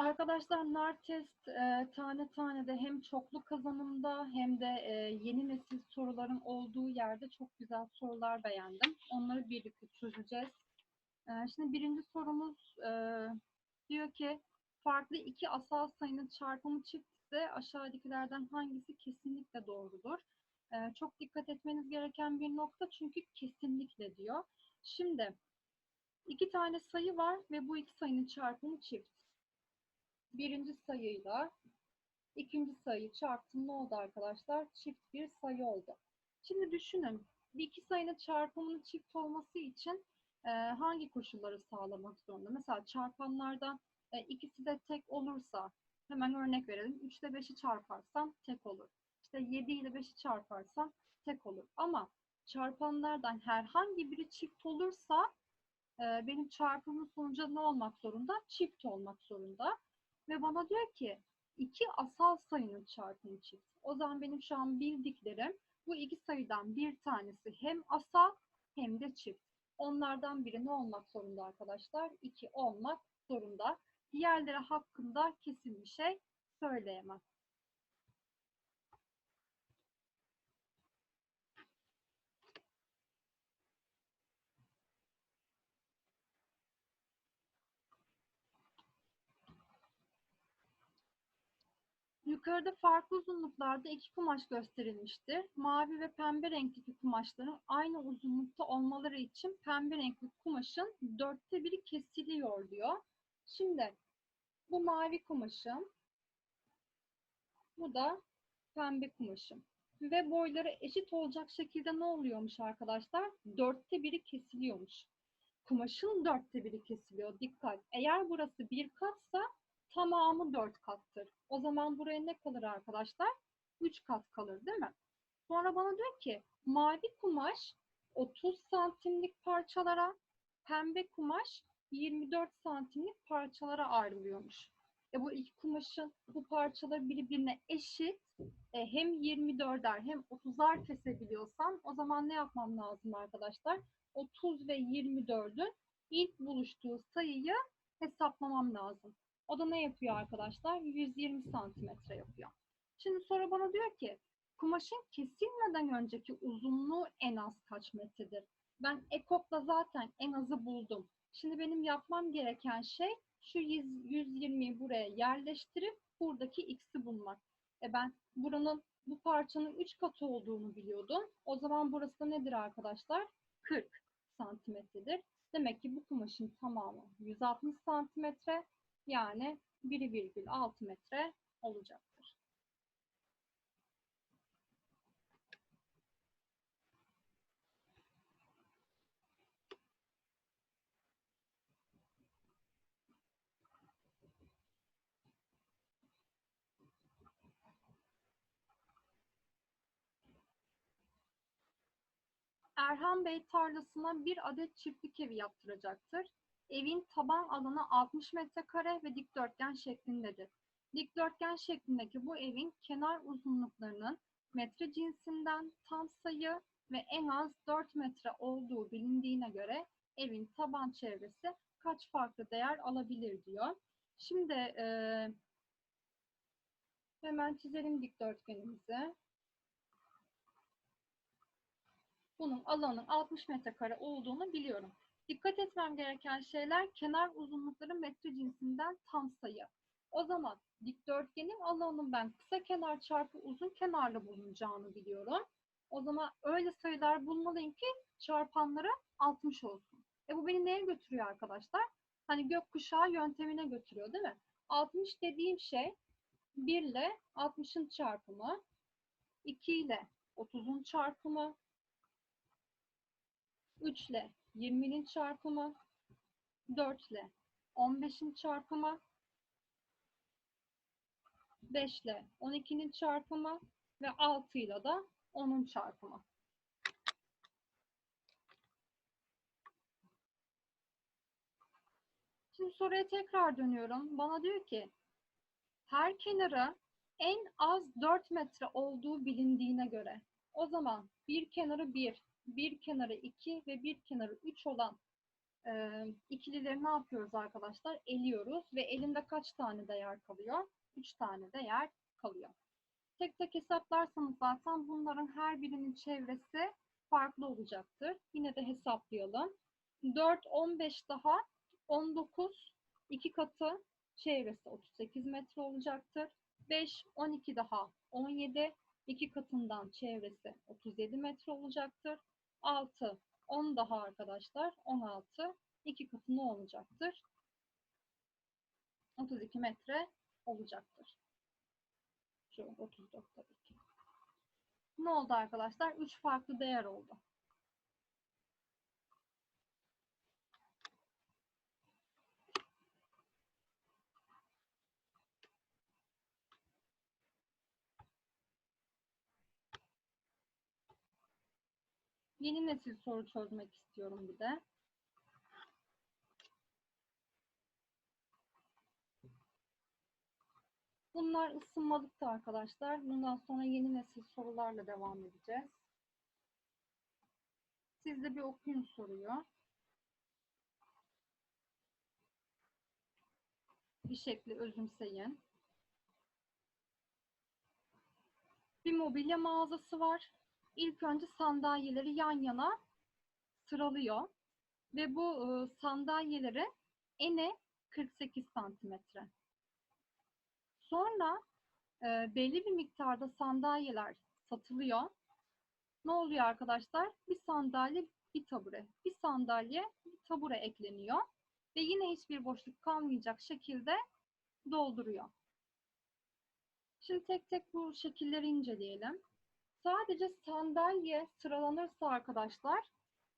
Arkadaşlar nar test e, tane tane de hem çoklu kazanımda hem de e, yeni nesil soruların olduğu yerde çok güzel sorular beğendim. Onları birlikte çözeceğiz. E, şimdi birinci sorumuz e, diyor ki farklı iki asal sayının çarpımı çiftse aşağıdakilerden hangisi kesinlikle doğrudur? E, çok dikkat etmeniz gereken bir nokta çünkü kesinlikle diyor. Şimdi iki tane sayı var ve bu iki sayının çarpımı çift birinci sayıyla ikinci sayı çarptım ne oldu arkadaşlar? Çift bir sayı oldu. Şimdi düşünün bir iki sayının çarpımının çift olması için e, hangi koşulları sağlamak zorunda? Mesela çarpanlardan e, ikisi de tek olursa hemen örnek verelim. 3 ile 5'i çarparsam tek olur. İşte 7 ile 5'i çarparsam tek olur. Ama çarpanlardan herhangi biri çift olursa e, benim çarpımın sonucu ne olmak zorunda? Çift olmak zorunda. Ve bana diyor ki iki asal sayının çarpımı çift. O zaman benim şu an bildiklerim bu iki sayıdan bir tanesi hem asal hem de çift. Onlardan biri ne olmak zorunda arkadaşlar? 2 olmak zorunda. Diğerleri hakkında kesin bir şey söyleyemem. Yukarıda farklı uzunluklarda iki kumaş gösterilmiştir. Mavi ve pembe renkteki kumaşların aynı uzunlukta olmaları için pembe renkli kumaşın dörtte biri kesiliyor diyor. Şimdi bu mavi kumaşım, bu da pembe kumaşım. Ve boyları eşit olacak şekilde ne oluyormuş arkadaşlar? Dörtte biri kesiliyormuş. Kumaşın dörtte biri kesiliyor. Dikkat. Eğer burası bir katsa tamamı 4 kattır. O zaman buraya ne kalır arkadaşlar? 3 kat kalır değil mi? Sonra bana diyor ki mavi kumaş 30 santimlik parçalara, pembe kumaş 24 santimlik parçalara ayrılıyormuş. E bu iki kumaşın bu parçaları birbirine eşit e, hem 24'er hem 30'ar kesebiliyorsam o zaman ne yapmam lazım arkadaşlar? 30 ve 24'ün ilk buluştuğu sayıyı hesaplamam lazım. O da ne yapıyor arkadaşlar? 120 santimetre yapıyor. Şimdi sonra bana diyor ki kumaşın kesilmeden önceki uzunluğu en az kaç metredir? Ben ekokla zaten en azı buldum. Şimdi benim yapmam gereken şey şu 120'yi buraya yerleştirip buradaki x'i bulmak. E ben buranın bu parçanın 3 katı olduğunu biliyordum. O zaman burası da nedir arkadaşlar? 40 santimetredir. Demek ki bu kumaşın tamamı 160 santimetre. Yani 1,6 metre olacaktır. Erhan Bey tarlasına bir adet çiftlik evi yaptıracaktır. Evin taban alanı 60 metrekare ve dikdörtgen şeklindedir. Dikdörtgen şeklindeki bu evin kenar uzunluklarının metre cinsinden tam sayı ve en az 4 metre olduğu bilindiğine göre evin taban çevresi kaç farklı değer alabilir diyor. Şimdi e, hemen çizelim dikdörtgenimizi. Bunun alanın 60 metrekare olduğunu biliyorum. Dikkat etmem gereken şeyler kenar uzunlukları metre cinsinden tam sayı. O zaman dikdörtgenin alanının ben kısa kenar çarpı uzun kenarla bulunacağını biliyorum. O zaman öyle sayılar bulmalıyım ki çarpanları 60 olsun. E bu beni neye götürüyor arkadaşlar? Hani gökkuşağı yöntemine götürüyor değil mi? 60 dediğim şey 1 ile 60'ın çarpımı, 2 ile 30'un çarpımı, 3 ile 20'nin çarpımı, 4 ile 15'in çarpımı, 5 ile 12'nin çarpımı ve 6 ile de 10'un çarpımı. Şimdi soruya tekrar dönüyorum. Bana diyor ki her kenarı en az 4 metre olduğu bilindiğine göre o zaman bir kenarı 1, bir kenarı 2 ve bir kenarı 3 olan e, ikilileri ne yapıyoruz arkadaşlar? Eliyoruz ve elinde kaç tane değer kalıyor? 3 tane değer kalıyor. Tek tek hesaplarsanız zaten bunların her birinin çevresi farklı olacaktır. Yine de hesaplayalım. 4, 15 daha 19, 2 katı çevresi 38 metre olacaktır. 5, 12 daha 17, 2 katından çevresi 37 metre olacaktır. 6, 10 daha arkadaşlar 16, 2 katı ne olacaktır? 32 metre olacaktır. Şu 34 tabii ki. Ne oldu arkadaşlar? 3 farklı değer oldu. Yeni nesil soru çözmek istiyorum bir de. Bunlar ısınmalıktı arkadaşlar. Bundan sonra yeni nesil sorularla devam edeceğiz. Siz de bir okuyun soruyu. Bir şekli özümseyin. Bir mobilya mağazası var. İlk önce sandalyeleri yan yana sıralıyor. Ve bu e, sandalyeleri ene 48 santimetre. Sonra e, belli bir miktarda sandalyeler satılıyor. Ne oluyor arkadaşlar? Bir sandalye, bir tabure. Bir sandalye, bir tabure ekleniyor. Ve yine hiçbir boşluk kalmayacak şekilde dolduruyor. Şimdi tek tek bu şekilleri inceleyelim. Sadece sandalye sıralanırsa arkadaşlar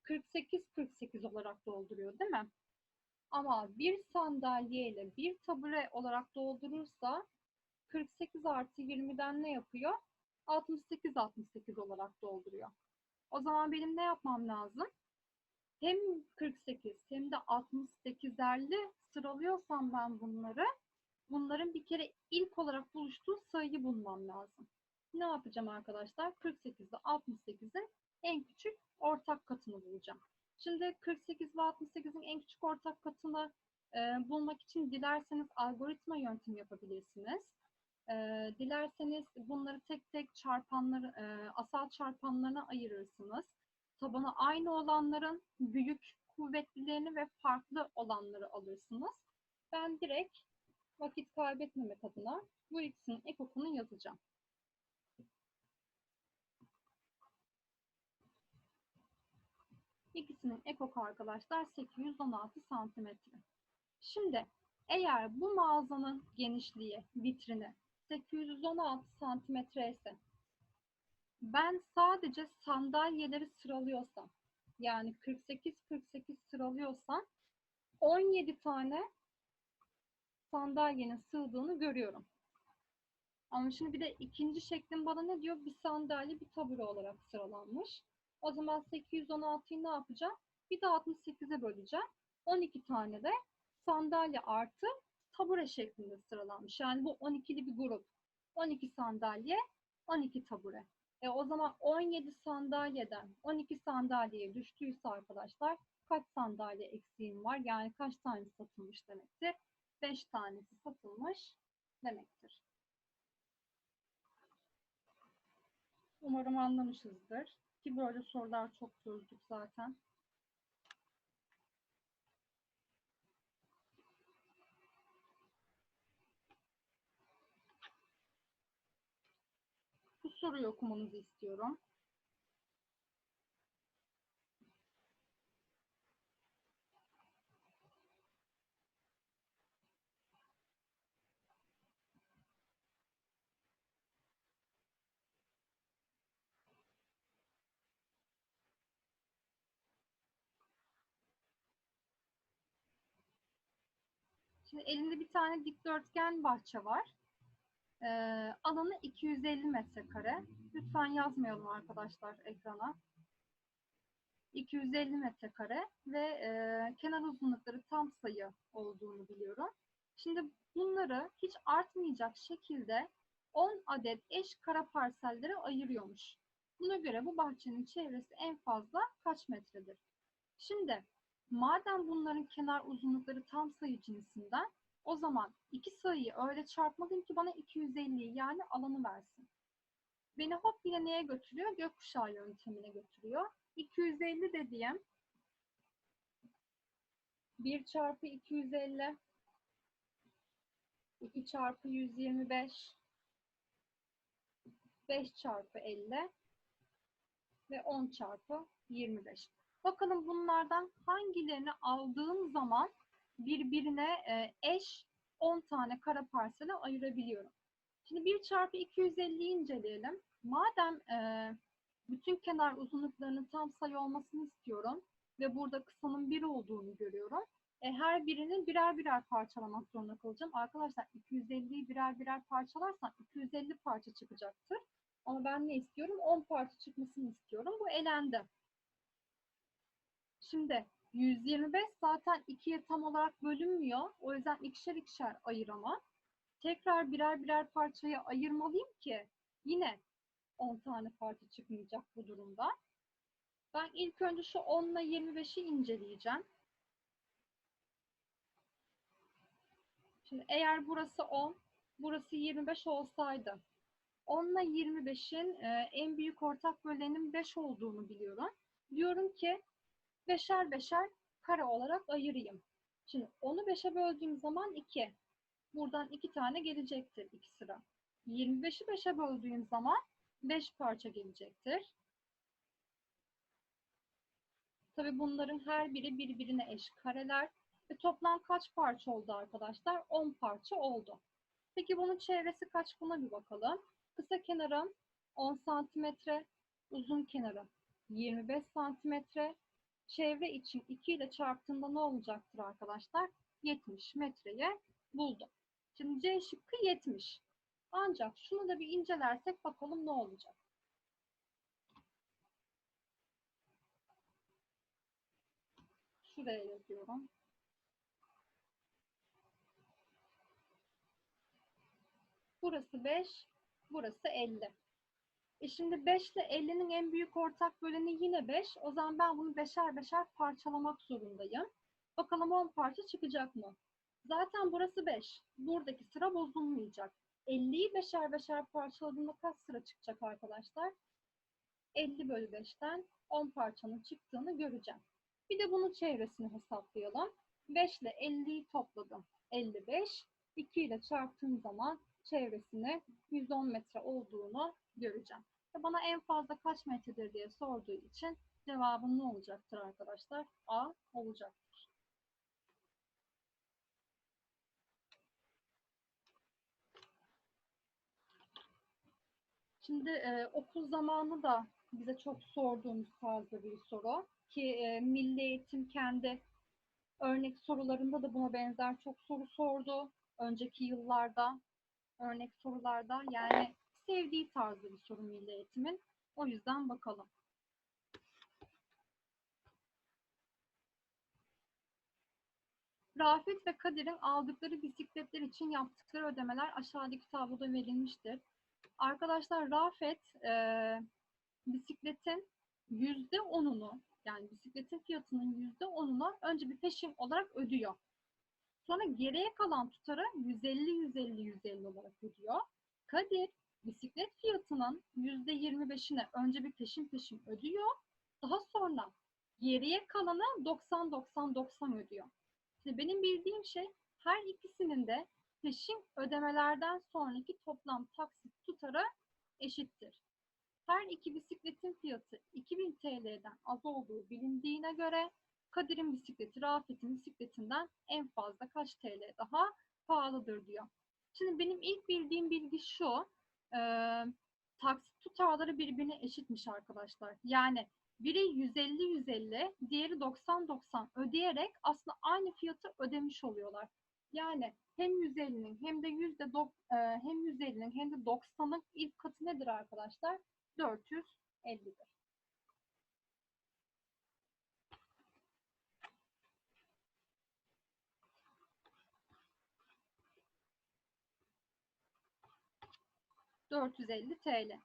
48-48 olarak dolduruyor değil mi? Ama bir sandalye ile bir tabure olarak doldurursa 48 artı 20'den ne yapıyor? 68-68 olarak dolduruyor. O zaman benim ne yapmam lazım? Hem 48 hem de 68'erli sıralıyorsam ben bunları, bunların bir kere ilk olarak buluştuğu sayıyı bulmam lazım. Ne yapacağım arkadaşlar? 48 ile 68'in en küçük ortak katını bulacağım. Şimdi 48 ve 68'in en küçük ortak katını e, bulmak için dilerseniz algoritma yöntemi yapabilirsiniz. E, dilerseniz bunları tek tek çarpanları, e, asal çarpanlarına ayırırsınız. Tabanı aynı olanların büyük kuvvetlilerini ve farklı olanları alırsınız. Ben direkt vakit kaybetmemek adına bu ikisinin ekokunu yazacağım. İkisinin ekok arkadaşlar 816 santimetre. Şimdi eğer bu mağazanın genişliği, vitrini 816 santimetre ise ben sadece sandalyeleri sıralıyorsam yani 48-48 sıralıyorsam 17 tane sandalyenin sığdığını görüyorum. Ama şimdi bir de ikinci şeklin bana ne diyor? Bir sandalye bir tabure olarak sıralanmış. O zaman 816'yı ne yapacağım? Bir de 68'e böleceğim. 12 tane de sandalye artı tabure şeklinde sıralanmış. Yani bu 12'li bir grup. 12 sandalye, 12 tabure. E o zaman 17 sandalyeden 12 sandalyeye düştüyse arkadaşlar kaç sandalye eksiğim var? Yani kaç tane satılmış demektir? 5 tanesi satılmış demektir. Umarım anlamışızdır. Ki böyle sorular çok çözdük zaten. Bu soruyu okumanızı istiyorum. Şimdi elinde bir tane dikdörtgen bahçe var. Ee, alanı 250 metrekare. Lütfen yazmayalım arkadaşlar ekrana. 250 metrekare ve e, kenar uzunlukları tam sayı olduğunu biliyorum. Şimdi bunları hiç artmayacak şekilde 10 adet eş kara parsellere ayırıyormuş. Buna göre bu bahçenin çevresi en fazla kaç metredir? Şimdi Madem bunların kenar uzunlukları tam sayı cinsinden o zaman iki sayıyı öyle çarpmalıyım ki bana 250'yi yani alanı versin. Beni hop yine neye götürüyor? Gökkuşağı yöntemine götürüyor. 250 dediğim 1 çarpı 250 2 çarpı 125 5 çarpı 50 ve 10 çarpı 25. Bakalım bunlardan hangilerini aldığım zaman birbirine e, eş 10 tane kara parsele ayırabiliyorum. Şimdi 1 çarpı 250'yi inceleyelim. Madem e, bütün kenar uzunluklarının tam sayı olmasını istiyorum ve burada kısanın 1 olduğunu görüyorum. E, her birinin birer birer parçalamak zorunda kalacağım. Arkadaşlar 250'yi birer birer parçalarsam 250 parça çıkacaktır. Ama ben ne istiyorum? 10 parça çıkmasını istiyorum. Bu elendi. Şimdi 125 zaten ikiye tam olarak bölünmüyor. O yüzden ikişer ikişer ayıramam. Tekrar birer birer parçaya ayırmalıyım ki yine 10 tane parça çıkmayacak bu durumda. Ben ilk önce şu 10 ile 25'i inceleyeceğim. Şimdi eğer burası 10, burası 25 olsaydı 10 ile 25'in e, en büyük ortak bölenin 5 olduğunu biliyorum. Diyorum ki beşer beşer kare olarak ayırayım. Şimdi onu 5'e böldüğüm zaman 2. Buradan 2 tane gelecektir 2 sıra. 25'i 5'e böldüğüm zaman 5 parça gelecektir. Tabii bunların her biri birbirine eş kareler. Ve toplam kaç parça oldu arkadaşlar? 10 parça oldu. Peki bunun çevresi kaç? Buna bir bakalım. Kısa kenarım 10 santimetre, uzun kenarım 25 santimetre. Çevre için 2 ile çarptığında ne olacaktır arkadaşlar? 70 metreye buldum. Şimdi C şıkkı 70. Ancak şunu da bir incelersek bakalım ne olacak. Şuraya yazıyorum. Burası 5, burası 50. E şimdi 5 ile 50'nin en büyük ortak böleni yine 5. O zaman ben bunu beşer beşer parçalamak zorundayım. Bakalım 10 parça çıkacak mı? Zaten burası 5. Buradaki sıra bozulmayacak. 50'yi beşer beşer parçaladığımda kaç sıra çıkacak arkadaşlar? 50 bölü 5'ten 10 parçanın çıktığını göreceğim. Bir de bunun çevresini hesaplayalım. 5 ile 50'yi topladım. 55. 2 ile çarptığım zaman çevresini 110 metre olduğunu göreceğim. Ve bana en fazla kaç metredir diye sorduğu için cevabım ne olacaktır arkadaşlar? A olacaktır. Şimdi e, okul zamanı da bize çok sorduğumuz tarzda bir soru ki e, Milli Eğitim kendi örnek sorularında da buna benzer çok soru sordu önceki yıllarda örnek sorularda yani sevdiği tarzda bir soru Milli. O yüzden bakalım. Rafet ve Kadir'in aldıkları bisikletler için yaptıkları ödemeler aşağıdaki tabloda verilmiştir. Arkadaşlar Rafet e, bisikletin yüzde onunu yani bisikletin fiyatının yüzde onunu önce bir peşin olarak ödüyor. Sonra geriye kalan tutarı 150 150 150 olarak ödüyor. Kadir bisiklet fiyatının %25'ini önce bir peşin peşin ödüyor. Daha sonra geriye kalanı 90 90 90 ödüyor. Şimdi benim bildiğim şey her ikisinin de peşin ödemelerden sonraki toplam taksit tutarı eşittir. Her iki bisikletin fiyatı 2000 TL'den az olduğu bilindiğine göre Kadir'in bisikleti Rafet'in bisikletinden en fazla kaç TL daha pahalıdır diyor. Şimdi benim ilk bildiğim bilgi şu. Taksit tutarları birbirine eşitmiş arkadaşlar. Yani biri 150-150, diğeri 90-90 ödeyerek aslında aynı fiyatı ödemiş oluyorlar. Yani hem 150'nin hem de yüzde e, hem 150'nin hem de 90'ın ilk katı nedir arkadaşlar? 450'dir. ...450 TL.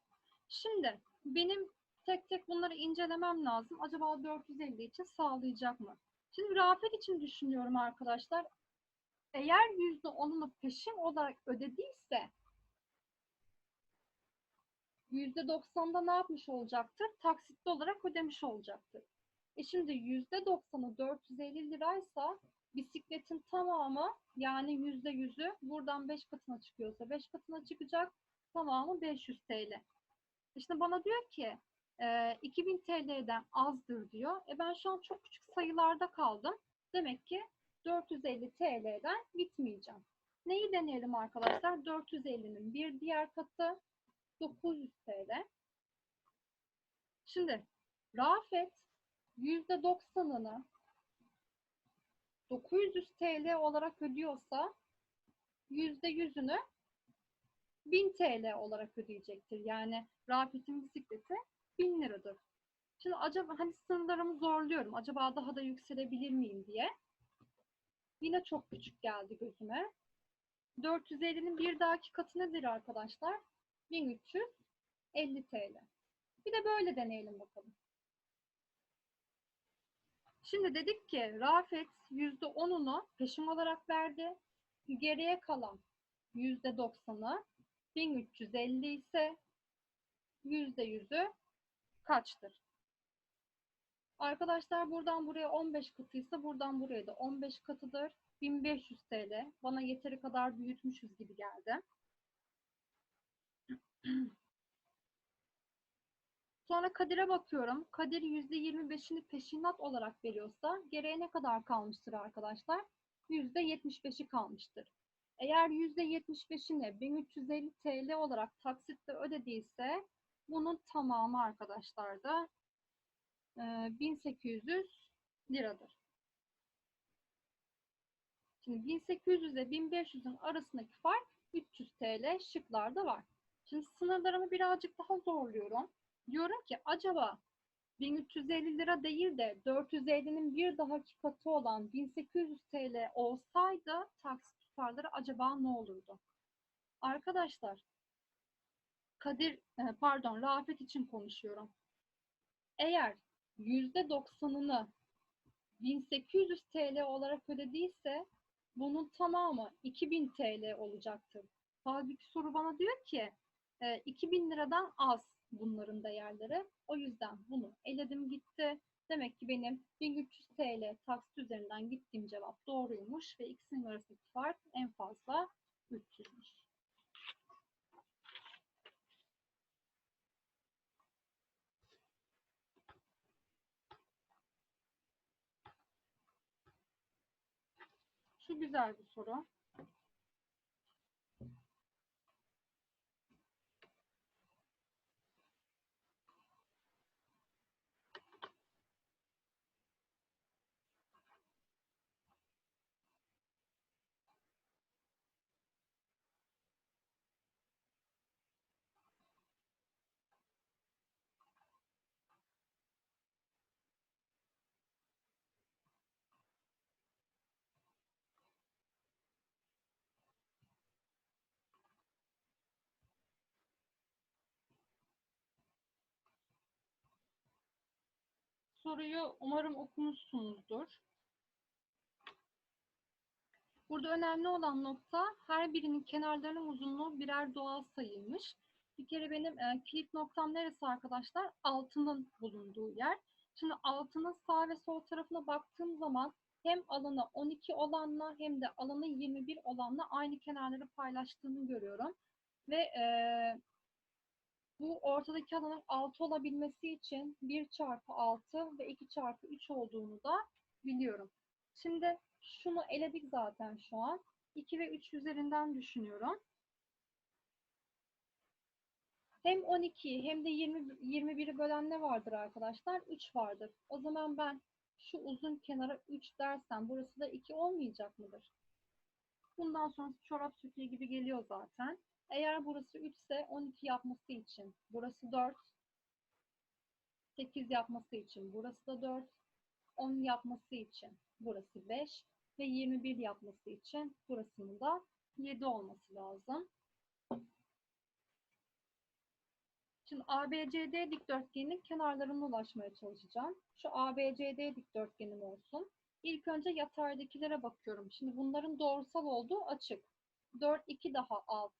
Şimdi benim tek tek bunları incelemem lazım. Acaba 450 için sağlayacak mı? Şimdi Rafet için düşünüyorum arkadaşlar. Eğer yüzde onunu peşin olarak ödediyse yüzde doksanında ne yapmış olacaktır? Taksitli olarak ödemiş olacaktır. E şimdi yüzde doksanı 450 liraysa bisikletin tamamı yani yüzde yüzü buradan 5 katına çıkıyorsa 5 katına çıkacak tamamı 500 TL. İşte bana diyor ki e, 2000 TL'den azdır diyor. E ben şu an çok küçük sayılarda kaldım. Demek ki 450 TL'den gitmeyeceğim. Neyi deneyelim arkadaşlar? 450'nin bir diğer katı 900 TL. Şimdi Rafet %90'ını 900 TL olarak ödüyorsa %100'ünü 1000 TL olarak ödeyecektir. Yani Rafet'in bisikleti 1000 liradır. Şimdi acaba hani sınırlarımı zorluyorum. Acaba daha da yükselebilir miyim diye. Yine çok küçük geldi gözüme. 450'nin bir dahaki katı nedir arkadaşlar? 1350 TL. Bir de böyle deneyelim bakalım. Şimdi dedik ki Rafet %10'unu peşin olarak verdi. Geriye kalan %90'ı 1350 ise %100'ü kaçtır? Arkadaşlar buradan buraya 15 katıysa buradan buraya da 15 katıdır. 1500 TL. Bana yeteri kadar büyütmüşüz gibi geldi. Sonra Kadir'e bakıyorum. Kadir %25'ini peşinat olarak veriyorsa geriye ne kadar kalmıştır arkadaşlar? %75'i kalmıştır. Eğer %75'ini 1350 TL olarak taksitle ödediyse bunun tamamı arkadaşlar da e, 1800 liradır. Şimdi 1800 ile 1500'ün arasındaki fark 300 TL şıklarda var. Şimdi sınırlarımı birazcık daha zorluyorum. Diyorum ki acaba 1350 lira değil de 450'nin bir dahaki katı olan 1800 TL olsaydı taksit tutarları acaba ne olurdu? Arkadaşlar Kadir e, pardon Rafet için konuşuyorum. Eğer %90'ını 1800 TL olarak ödediyse bunun tamamı 2000 TL olacaktır. Halbuki soru bana diyor ki 2000 liradan az bunların değerleri. O yüzden bunu eledim gitti. Demek ki benim 1300 TL taksit üzerinden gittiğim cevap doğruymuş ve ikisinin arasındaki fark en fazla 300'müş. Şu güzel bir soru. Soruyu umarım okumuşsunuzdur. Burada önemli olan nokta her birinin kenarlarının uzunluğu birer doğal sayıymış. Bir kere benim e, kilit noktam neresi arkadaşlar? Altının bulunduğu yer. Şimdi altının sağ ve sol tarafına baktığım zaman hem alanı 12 olanla hem de alanı 21 olanla aynı kenarları paylaştığını görüyorum. Ve e, bu ortadaki alanın 6 olabilmesi için 1 çarpı 6 ve 2 çarpı 3 olduğunu da biliyorum. Şimdi şunu eledik zaten şu an. 2 ve 3 üzerinden düşünüyorum. Hem 12'yi hem de 20, 21'i bölen ne vardır arkadaşlar? 3 vardır. O zaman ben şu uzun kenara 3 dersem burası da 2 olmayacak mıdır? Bundan sonra çorap söküğü gibi geliyor zaten. Eğer burası 3 ise 12 yapması için burası 4. 8 yapması için burası da 4. 10 yapması için burası 5 ve 21 yapması için burasının da 7 olması lazım. Şimdi ABCD dikdörtgeninin kenarlarına ulaşmaya çalışacağım. Şu ABCD dikdörtgenim olsun. İlk önce yataydakilere bakıyorum. Şimdi bunların doğrusal olduğu açık. 4, 2 daha 6,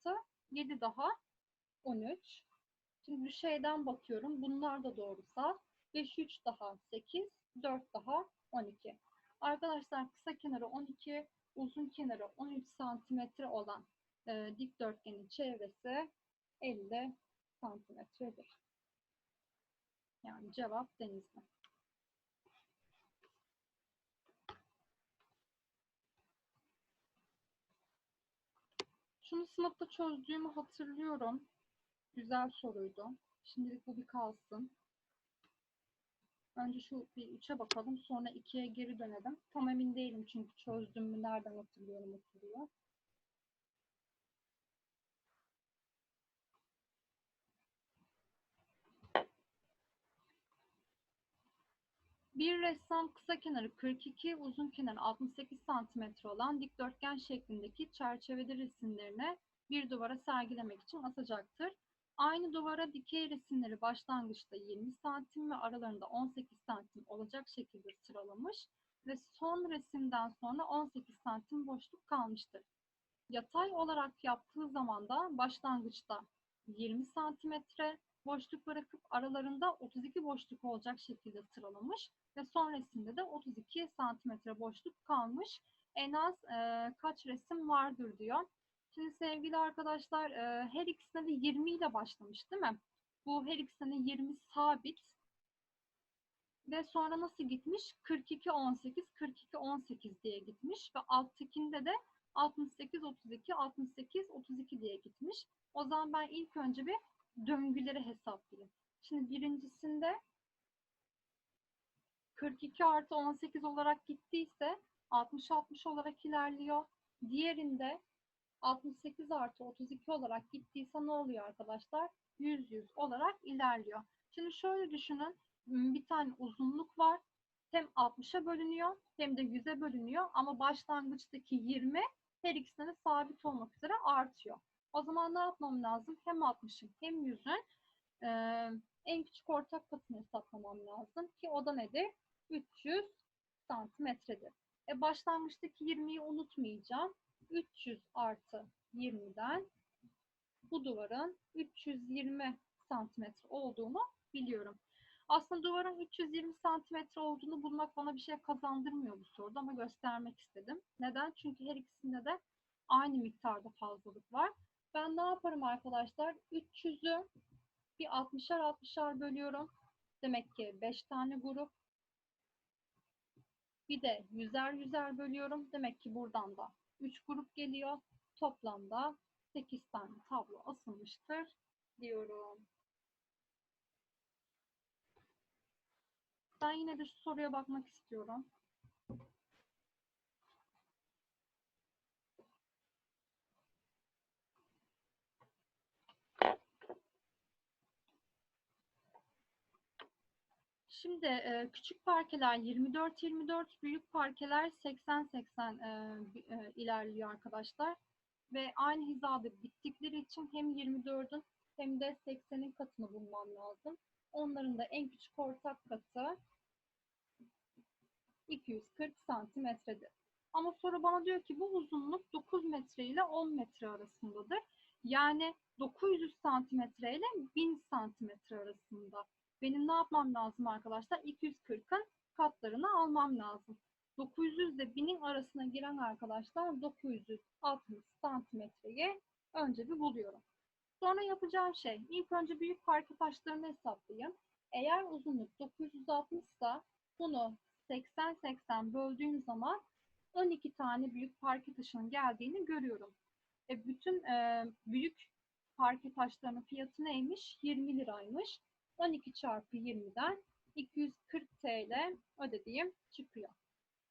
7 daha 13. Şimdi düşeyden bakıyorum. Bunlar da doğrusal. 5, 3 daha 8, 4 daha 12. Arkadaşlar kısa kenarı 12, uzun kenarı 13 santimetre olan e, dikdörtgenin çevresi 50 santimetredir. Yani cevap denizli. Şunu sınıfta çözdüğümü hatırlıyorum. Güzel soruydu. Şimdilik bu bir kalsın. Önce şu bir 3'e bakalım. Sonra 2'ye geri dönelim. Tam emin değilim çünkü çözdüm mü nereden hatırlıyorum hatırlıyor. Bir ressam kısa kenarı 42, uzun kenarı 68 cm olan dikdörtgen şeklindeki çerçeveli resimlerini bir duvara sergilemek için asacaktır. Aynı duvara dikey resimleri başlangıçta 20 santim ve aralarında 18 santim olacak şekilde sıralamış ve son resimden sonra 18 santim boşluk kalmıştır. Yatay olarak yaptığı zaman da başlangıçta 20 santimetre boşluk bırakıp aralarında 32 boşluk olacak şekilde sıralamış ve son resimde de 32 santimetre boşluk kalmış. En az e, kaç resim vardır diyor. Şimdi sevgili arkadaşlar e, her ikisine de 20 ile başlamış değil mi? Bu her ikisine 20 sabit. Ve sonra nasıl gitmiş? 42 18 42 18 diye gitmiş ve alttakinde de 68 32 68 32 diye gitmiş. O zaman ben ilk önce bir döngüleri hesaplayayım. Şimdi birincisinde 42 artı 18 olarak gittiyse 60-60 olarak ilerliyor. Diğerinde 68 artı 32 olarak gittiyse ne oluyor arkadaşlar? 100-100 olarak ilerliyor. Şimdi şöyle düşünün. Bir tane uzunluk var. Hem 60'a bölünüyor hem de 100'e bölünüyor. Ama başlangıçtaki 20 her ikisine sabit olmak üzere artıyor. O zaman ne yapmam lazım? Hem 60'ın hem 100'ün e, en küçük ortak katını hesaplamam lazım ki o da nedir? 300 santimetredir. E başlangıçtaki 20'yi unutmayacağım. 300 artı 20'den bu duvarın 320 santimetre olduğunu biliyorum. Aslında duvarın 320 santimetre olduğunu bulmak bana bir şey kazandırmıyor bu soruda ama göstermek istedim. Neden? Çünkü her ikisinde de aynı miktarda fazlalık var. Ben ne yaparım arkadaşlar? 300'ü bir 60'ar 60'ar bölüyorum. Demek ki 5 tane grup. Bir de 100'er 100'er bölüyorum. Demek ki buradan da 3 grup geliyor. Toplamda 8 tane tablo asılmıştır diyorum. Ben yine de şu soruya bakmak istiyorum. Şimdi e, küçük parkeler 24-24, büyük parkeler 80-80 e, e, ilerliyor arkadaşlar. Ve aynı hizada bittikleri için hem 24'ün hem de 80'in katını bulmam lazım. Onların da en küçük ortak katı 240 santimetredir. Ama soru bana diyor ki bu uzunluk 9 metre ile 10 metre arasındadır. Yani 900 santimetre ile 1000 santimetre arasında. Benim ne yapmam lazım arkadaşlar? 240'ın katlarını almam lazım. 900 ile 1000'in arasına giren arkadaşlar 960 santimetreye önce bir buluyorum. Sonra yapacağım şey ilk önce büyük parke taşlarını hesaplayayım. Eğer uzunluk 960 ise bunu 80-80 böldüğüm zaman 12 tane büyük parke taşının geldiğini görüyorum. E bütün e, büyük parke taşlarının fiyatı neymiş? 20 liraymış. 12 çarpı 20'den 240 TL ödediğim çıkıyor.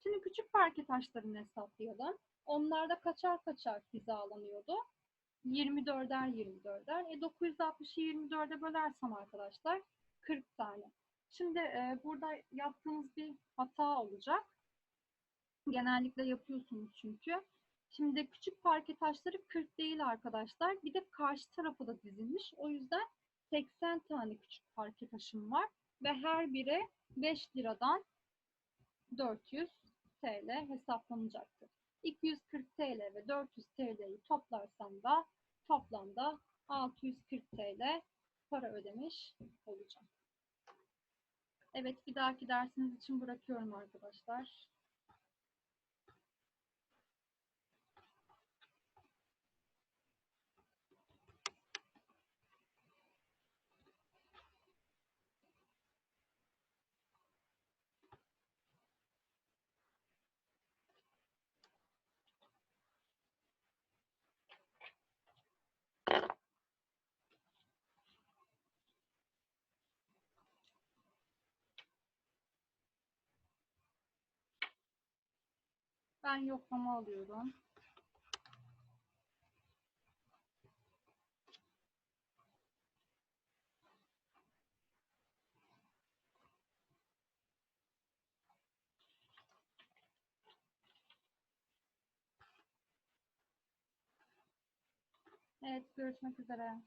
Şimdi küçük parke taşlarını hesaplayalım. Onlarda kaçar kaçar hizalanıyordu? 24'er 24'er. E 960'ı 24'e bölersem arkadaşlar 40 tane. Şimdi e, burada yaptığımız bir hata olacak. Genellikle yapıyorsunuz çünkü. Şimdi küçük parke taşları 40 değil arkadaşlar. Bir de karşı tarafa da dizilmiş. O yüzden 80 tane küçük parke taşım var. Ve her biri 5 liradan 400 TL hesaplanacaktır. 240 TL ve 400 TL'yi toplarsam da toplamda 640 TL para ödemiş olacağım. Evet bir dahaki dersiniz için bırakıyorum arkadaşlar. Ben yoklama alıyorum. Evet görüşmek üzere.